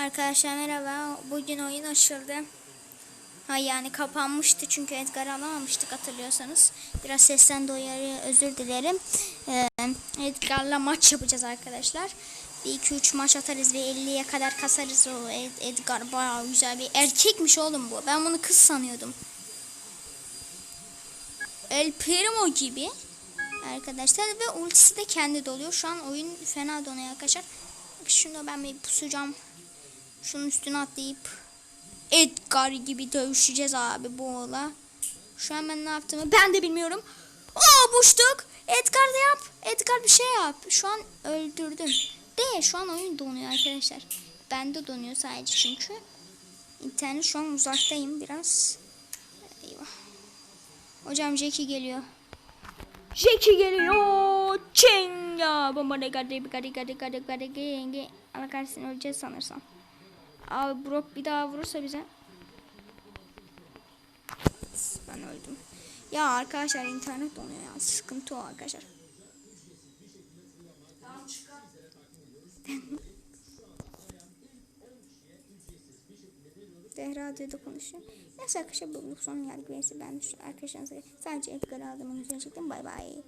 Arkadaşlar merhaba. Bugün oyun açıldı. Ha yani kapanmıştı çünkü Edgar alamamıştık hatırlıyorsanız. Biraz sesten dolayı özür dilerim. Ee, Edgar'la maç yapacağız arkadaşlar. Bir iki üç maç atarız ve 50'ye kadar kasarız o Ed- Edgar bayağı güzel bir erkekmiş oğlum bu. Ben bunu kız sanıyordum. El Primo gibi arkadaşlar ve ultisi de kendi doluyor. Şu an oyun fena donuyor arkadaşlar. Şunu ben bir pusacağım. Şunun üstüne atlayıp Edgar gibi dövüşeceğiz abi bu ola. Şu an ben ne yaptığımı ben de bilmiyorum. Aa boştuk. Edgar da yap. Edgar bir şey yap. Şu an öldürdüm. De şu an oyun donuyor arkadaşlar. Ben de donuyor sadece çünkü. İnternet şu an uzaktayım biraz. Eyvah. Hocam Jackie geliyor. Jackie geliyor. Çenga. Bomba de gade gade gade gade gade genge. Allah kahretsin öleceğiz sanırsam. Abi Brock bir daha vurursa bize. Ben öldüm. Ya arkadaşlar internet donuyor ya. Sıkıntı o arkadaşlar. Radyoda konuşuyor. Neyse arkadaşlar bu son yargı ben şu arkadaşlarınıza sadece Edgar'ı aldığımı güzel çektim. Bay bay.